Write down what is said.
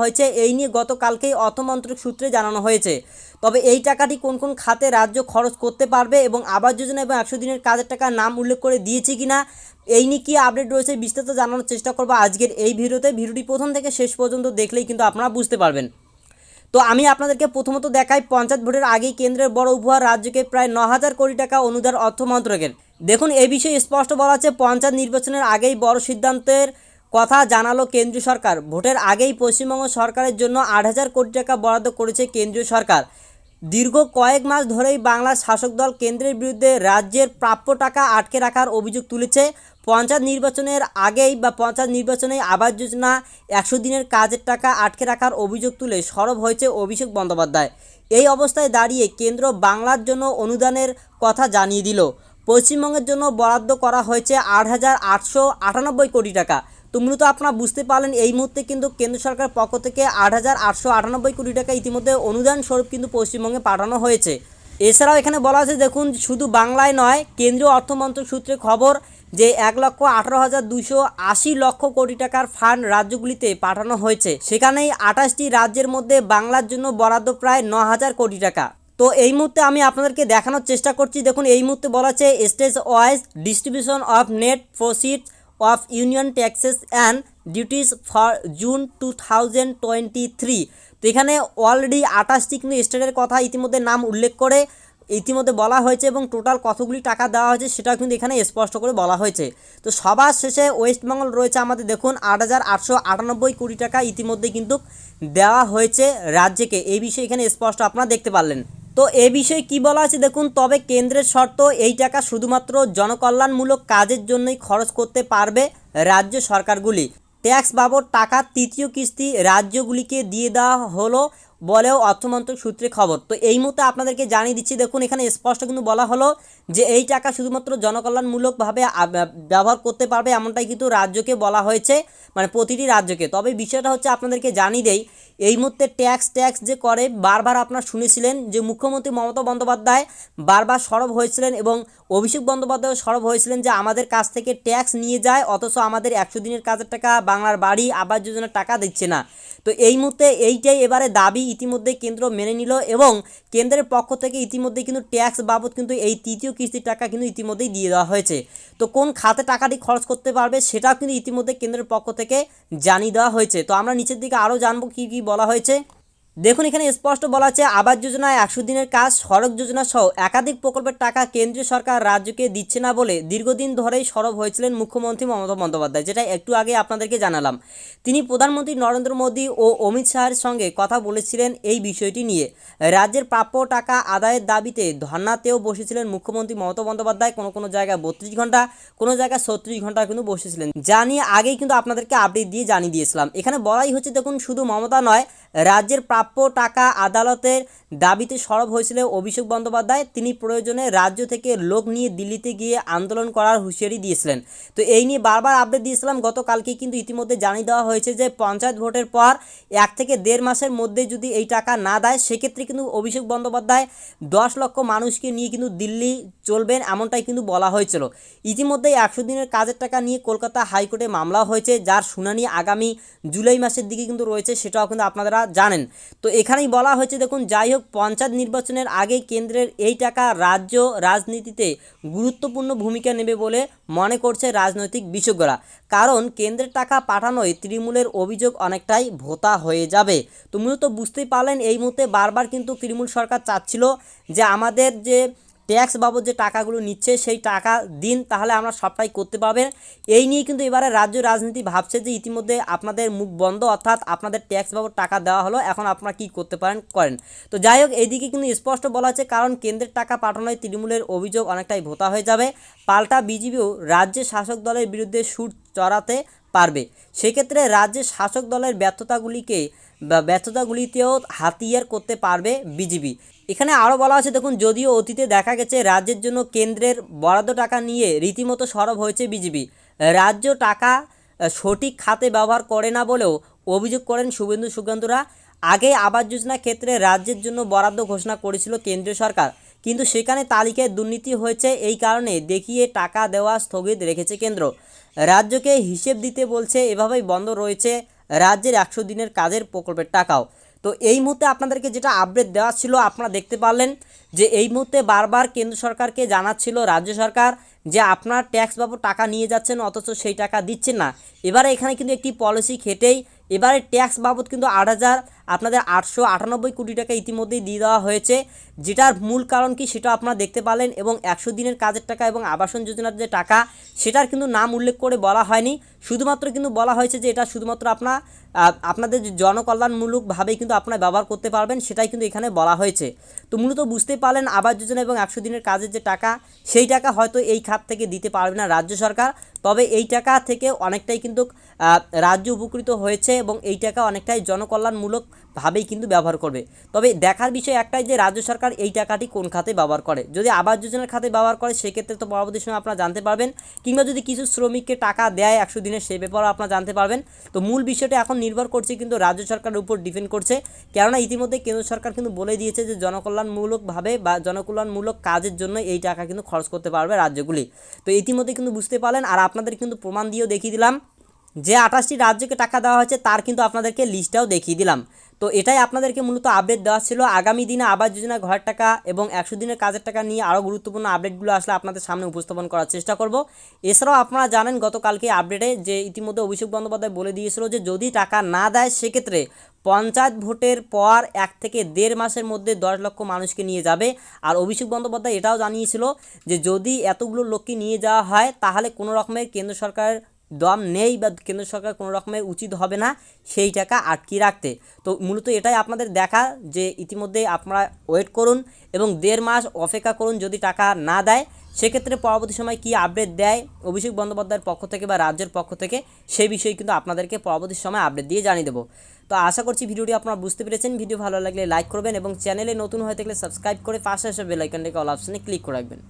হয়েছে, এই নিয়ে গতকালকেই অর্থমন্ত্রক সূত্রে জানানো হয়েছে। তবে এই টাকাটি কোন কোন খাতে রাজ্য খরচ করতে পারবে এবং আবাস যোজনা এবং একশো দিনের কাজের টাকার নাম উল্লেখ করে দিয়েছে কিনা, এই নিয়ে কী আপডেট রয়েছে বিস্তারিত জানানোর চেষ্টা করব আজকের এই ভিডিওতে। ভিডিওটি প্রথম থেকে শেষ পর্যন্ত দেখলেই কিন্তু আপনারা বুঝতে পারবেন। তো আমি আপনাদেরকে প্রথমত দেখাই, পঞ্চায়েত ভোটের আগেই কেন্দ্রের বড় উপহার রাজ্যকে প্রায় ন হাজার কোটি টাকা অনুদান অর্থ মন্ত্রকের দেখুন এই বিষয়ে স্পষ্ট বলা আছে, পঞ্চায়েত নির্বাচনের আগেই বড় সিদ্ধান্তের কথা জানালো কেন্দ্রীয় সরকার। ভোটের আগেই পশ্চিমবঙ্গ সরকারের জন্য আট হাজার কোটি টাকা বরাদ্দ করেছে কেন্দ্রীয় সরকার। দীর্ঘ কয়েক মাস ধরেই বাংলার শাসক দল কেন্দ্রের বিরুদ্ধে রাজ্যের প্রাপ্য টাকা আটকে রাখার অভিযোগ তুলেছে। পঞ্চায়েত নির্বাচনের আগেই বা পঞ্চায়েত নির্বাচনে আবাস যোজনা একশো দিনের কাজের টাকা আটকে রাখার অভিযোগ তুলে সরব হয়েছে অভিষেক বন্দ্যোপাধ্যায়। এই অবস্থায় দাঁড়িয়ে কেন্দ্র বাংলার জন্য অনুদানের কথা জানিয়ে দিল। পশ্চিমবঙ্গের জন্য বরাদ্দ করা হয়েছে আট হাজার আটশো আটানব্বই কোটি টাকা। তো মূলত আপনারা বুঝতে পারলেন, এই মুহূর্তে কিন্তু কেন্দ্র সরকারের পক্ষ থেকে আট হাজার আটশো আটানব্বই কোটি টাকা ইতিমধ্যে অনুদান স্বরূপ কিন্তু পশ্চিমবঙ্গে পাঠানো হয়েছে। এছাড়াও এখানে বলা আছে দেখুন, শুধু বাংলায় নয়, কেন্দ্রীয় অর্থমন্ত্রক সূত্রে খবর যে এক লক্ষ আঠারো হাজার দুশো আশি লক্ষ কোটি টাকার ফান্ড রাজ্যগুলিতে পাঠানো হয়েছে। সেখানেই আঠাশটি রাজ্যের মধ্যে বাংলার জন্য বরাদ্দ প্রায় ন হাজার কোটি টাকা। তো এই মুহূর্তে আমি আপনাদেরকে দেখানোর চেষ্টা করছি, দেখুন, এই মুহূর্তে বলা আছে stage wise distribution of net proceeds of union taxes and duties for June two thousand twenty three. তো এখানে অলরেডি আঠাশটি কিন্তু স্টেটের কথা ইতিমধ্যে নাম উল্লেখ করে ইতিমধ্যে বলা হয়েছে এবং টোটাল কতগুলি টাকা দেওয়া হয়েছে সেটাও কিন্তু এখানে স্পষ্ট করে বলা হয়েছে। তো সবার শেষে ওয়েস্ট বেঙ্গল রয়েছে আমাদের, দেখুন, আট হাজার আটশো আটানব্বই কোটি টাকা ইতিমধ্যে কিন্তু দেওয়া হয়েছে রাজ্যকে। এই বিষয়ে এখানে স্পষ্ট আপনারা দেখতে পারলেন। তো এ বিষয়ে কি বলা আছে দেখুন, তবে কেন্দ্রের শর্ত এই টাকা শুধুমাত্র জনকল্যাণমূলক কাজের জন্যই খরচ করতে পারবে রাজ্য সরকারগুলি। ট্যাক্স বাবদ টাকা তৃতীয় কিস্তি রাজ্যগুলিকে দিয়ে দেওয়া হলো বলেও অর্থমন্ত্রক সূত্রে খবর। তো এই মুহূর্তে আপনাদেরকে জানিয়ে দিচ্ছি, দেখুন, এখানে স্পষ্ট কিন্তু বলা হলো যে এই টাকা শুধুমাত্র জনকল্যাণমূলকভাবে ব্যবহার করতে পারবে এমনটাই কিন্তু রাজ্যকে বলা হয়েছে মানে প্রতিটি রাজ্যকে। তবে বিষয়টা হচ্ছে আপনাদেরকে জানিয়ে দেই, এই মুহূর্তে ট্যাক্স ট্যাক্স যে করে, বারবার আপনারা শুনেছিলেন যে মুখ্যমন্ত্রী মমতা বন্দ্যোপাধ্যায় বারবার সরব হয়েছিলেন এবং অভিষেক বন্দ্যোপাধ্যায় সরব হয়েছিলেন যে আমাদের কাছ থেকে ট্যাক্স নিয়ে যায়, অথচ আমাদের একশো দিনের কাজের টাকা বাংলার বাড়ি, আবাস যোজনার টাকা দিচ্ছে না। তো এই মুহূর্তে এইটাই এবারে দাবি ইতিমধ্যে কেন্দ্র মেনে নিল এবং কেন্দ্রের পক্ষ থেকে ইতিমধ্যে কিন্তু ট্যাক্স বাবদ কিন্তু এই তৃতীয় কিস্তির টাকা কিন্তু ইতিমধ্যেই দিয়ে দেওয়া হয়েছে। তো কোন খাতে টাকাটি খরচ করতে পারবে সেটাও কিন্তু ইতিমধ্যে কেন্দ্রের পক্ষ থেকে জানিয়ে দেওয়া হয়েছে। তো আমরা নিচের দিকে আরও জানব কী কী বলা হয়েছে। দেখুন, এখানে স্পষ্ট বলা আছে, আবাস যোজনা একশো দিনের কাজ, সড়ক যোজনা সহ একাধিক প্রকল্পের টাকা কেন্দ্রীয় সরকার রাজ্যকে দিচ্ছে না বলে দীর্ঘদিন ধরেই সরব হয়েছিলেন মুখ্যমন্ত্রী মমতা বন্দ্যোপাধ্যায়, যেটা একটু আগে আপনাদেরকে জানালাম। তিনি প্রধানমন্ত্রী নরেন্দ্র মোদী ও অমিত শাহের সঙ্গে কথা বলেছিলেন এই বিষয়টি নিয়ে। রাজ্যের প্রাপ্য টাকা আদায়ের দাবিতে ধর্নাতেও বসেছিলেন মুখ্যমন্ত্রী মমতা বন্দ্যোপাধ্যায়। কোনো কোনো জায়গায় বত্রিশ ঘণ্টা কোনো জায়গায় ছত্রিশ ঘণ্টা কিন্তু বসেছিলেন। যা নিয়ে আগেই কিন্তু আপনাদেরকে আপডেট দিয়ে জানিয়ে দিয়েছিলাম। এখানে বলাই হচ্ছে, দেখুন, শুধু মমতা নয়, রাজ্যের প্রাপ্য টাকা আদালতের দাবিতে সরব হয়েছিল অভিষেক বন্দ্যোপাধ্যায়। তিনি প্রয়োজনে রাজ্য থেকে লোক নিয়ে দিল্লিতে গিয়ে আন্দোলন করার হুঁশিয়ারি দিয়েছিলেন। তো এই নিয়ে বারবার আপডেট দিয়েছিলাম। গতকালকে কিন্তু ইতিমধ্যে জানিয়ে দেওয়া হয়েছে যে, পঞ্চায়েত ভোটের পর এক থেকে দেড় মাসের মধ্যে যদি এই টাকা না দেয়, সেক্ষেত্রে কিন্তু অভিষেক বন্দ্যোপাধ্যায় দশ লক্ষ মানুষকে নিয়ে কিন্তু দিল্লি চলবেন এমনটাই কিন্তু বলা হয়েছিল। ইতিমধ্যেই একশো দিনের কাজের টাকা নিয়ে কলকাতা হাইকোর্টে মামলা হয়েছে। যার শুনানি আগামী জুলাই মাসের দিকে কিন্তু রয়েছে, সেটাও কিন্তু আপনারা জানেন। তো এখানেই বলা হয়েছে, দেখুন যাই হোক পঞ্চায়েত নির্বাচনের আগে কেন্দ্রের এই টাকা রাজ্য রাজনীতিতে গুরুত্বপূর্ণ ভূমিকা নেবে বলে মনে করছে রাজনৈতিক বিশেষজ্ঞরা। কারণ, কেন্দ্রের টাকা পাঠানোয় তৃণমূলের অভিযোগ অনেকটাই ভোতা হয়ে যাবে। তো মূলত বুঝতেই পারলেন, এই মুহূর্তে বারবার কিন্তু তৃণমূল সরকার চাচ্ছিল যে আমাদের যে ট্যাক্স বাবদ যে টাকাগুলো নিচ্ছে সেই টাকা দিন তাহলে আমরা সবটাই করতে পারবেন এই নিয়ে কিন্তু এবারে রাজ্য রাজনীতি ভাবছে যে ইতিমধ্যে আপনাদের মুখ বন্ধ, অর্থাৎ আপনাদের ট্যাক্স বাবদ টাকা দেওয়া হলো, এখন আপনারা কী করতে পারেন, করেন। তো যাই হোক, এইদিকে কিন্তু স্পষ্ট বলা হচ্ছে কারণ কেন্দ্রের টাকা পাঠানোয় তৃণমূলের অভিযোগ অনেকটাই ভোতা হয়ে যাবে। পাল্টা বিজেপিও রাজ্যের শাসক দলের বিরুদ্ধে সুর চড়াতে পারবে। সেক্ষেত্রে রাজ্যের শাসক দলের ব্যর্থতাগুলিকে ব্যর্থতাগুলিতেও হাতিয়ার করতে পারবে বিজেপি এখানে আরও বলা আছে, দেখুন, যদিও অতীতে দেখা গেছে রাজ্যের জন্য কেন্দ্রের বরাদ্দ টাকা নিয়ে রীতিমতো সরব হয়েছে বিজেপি রাজ্য টাকা সঠিক খাতে ব্যবহার করে না বলেও অভিযোগ করেন শুভেন্দু সুকান্তরা। আগে আবাস যোজনা ক্ষেত্রে রাজ্যের জন্য বরাদ্দ ঘোষণা করেছিল কেন্দ্রীয় সরকার। কিন্তু সেখানে তালিকায় দুর্নীতি হয়েছে এই কারণে দেখিয়ে টাকা দেওয়া স্থগিত রেখেছে কেন্দ্র। রাজ্যকে হিসেব দিতে বলছে, এভাবেই বন্ধ রয়েছে রাজ্যের একশো দিনের কাজের প্রকল্পের টাকাও। তো এই মুহূর্তে আপনাদেরকে যেটা আপডেট দেওয়া ছিল, আপনারা দেখতে পারলেন যে এই মুহূর্তে বারবার কেন্দ্র সরকারকে জানাচ্ছিল রাজ্য সরকার যে আপনার ট্যাক্স বাবদ টাকা নিয়ে যাচ্ছেন, অথচ সেই টাকা দিচ্ছেন না। এবারে এখানে কিন্তু একটি পলিসি খেটেই, এবারে ট্যাক্স বাবদ কিন্তু আট হাজার আপনাদের আটশো আটানব্বই কোটি টাকা ইতিমধ্যেই দিয়ে দেওয়া হয়েছে। যেটার মূল কারণ কি সেটা আপনারা দেখতে পারলেন এবং একশো দিনের কাজের টাকা এবং আবাসন যোজনার যে টাকা, সেটার কিন্তু নাম উল্লেখ করে বলা হয়নি। শুধুমাত্র কিন্তু বলা হয়েছে যে এটা শুধুমাত্র আপনার আপনাদের জনকল্যাণমূলকভাবেই কিন্তু আপনারা ব্যবহার করতে পারবেন, সেটাই কিন্তু এখানে বলা হয়েছে। তো মূলত বুঝতে পারলেন আবাস যোজনা এবং একশো দিনের কাজের যে টাকা, সেই টাকা হয়তো এই খাত থেকে দিতে পারবে না রাজ্য সরকার। তবে এই টাকা থেকে অনেকটাই কিন্তু রাজ্য উপকৃত হয়েছে এবং এই টাকা অনেকটাই জনকল্যাণমূলকভাবেই কিন্তু ব্যবহার করবে। তবে দেখার বিষয় একটাই যে, রাজ্য সরকার এই টাকাটি কোন খাতে ব্যবহার করে? যদি আবাস যোজনার খাতে ব্যবহার করে, সেক্ষেত্রে তো পরবর্তী সময় আপনারা জানতে পারবেন। কিংবা যদি কিছু শ্রমিককে টাকা দেয় একশো দিনের সে ব্যাপারেও আপনারা জানতে পারবেন। তো মূল বিষয়টা এখন নির্ভর করছে কিন্তু রাজ্য সরকারের উপর ডিপেন্ড করছে। কেননা ইতিমধ্যে কেন্দ্র সরকার কিন্তু বলে দিয়েছে যে, জনকল্যাণমূলকভাবে বা জনকল্যাণমূলক কাজের জন্য এই টাকা কিন্তু খরচ করতে পারবে রাজ্যগুলি। তো ইতিমধ্যে কিন্তু বুঝতে পারলেন। আর আপনাদের কিন্তু প্রমাণ দিয়েও দেখিয়ে দিলাম। যে আঠাশটি রাজ্যকে টাকা দেওয়া হয়েছে, তার কিন্তু আপনাদেরকে লিস্টটাও দেখিয়ে দিলাম। তো এটাই আপনাদেরকে মূলত আপডেট দেওয়া ছিল। আগামী দিনে আবাস যোজনা ঘরের টাকা এবং একশো দিনের কাজের টাকা নিয়ে আরও গুরুত্বপূর্ণ আপডেটগুলো আসলে আপনাদের সামনে উপস্থাপন করার চেষ্টা করব। এছাড়াও আপনারা জানেন, গতকালকে আপডেটে যে ইতিমধ্যে অভিষেক বন্দ্যোপাধ্যায় বলে দিয়েছিল যে, যদি টাকা না দেয়, সেক্ষেত্রে পঞ্চায়েত ভোটের পর এক থেকে দেড় মাসের মধ্যে দশ লক্ষ মানুষকে নিয়ে যাবে। আর অভিষেক বন্দ্যোপাধ্যায় এটাও জানিয়েছিল যে, যদি এতগুলো লোককে নিয়ে যাওয়া হয়, তাহলে কোনো রকমের কেন্দ্র সরকারের দম নেই বা কেন্দ্র সরকার কোনো রকমের উচিত হবে না সেই টাকা আটকিয়ে রাখতে। তো মূলত এটাই আপনাদের দেখা যে ইতিমধ্যে আপনারা ওয়েট করুন এবং দেড় মাস অপেক্ষা করুন যদি টাকা না দেয়, সেক্ষেত্রে পরবর্তী সময় কী আপডেট দেয় অভিষেক বন্দ্যোপাধ্যায়ের পক্ষ থেকে বা রাজ্যের পক্ষ থেকে সেই বিষয়ে কিন্তু আপনাদেরকে পরবর্তী সময় আপডেট দিয়ে জানিয়ে দেবো। তো আশা করছি ভিডিওটি আপনারা বুঝতে পেরেছেন। ভিডিও ভালো লাগলে লাইক করবেন এবং চ্যানেলে নতুন হয়ে থাকলে সাবস্ক্রাইব করে পাশে আসা বেল আইকনটাকে অল অপশনে ক্লিক করে রাখবেন।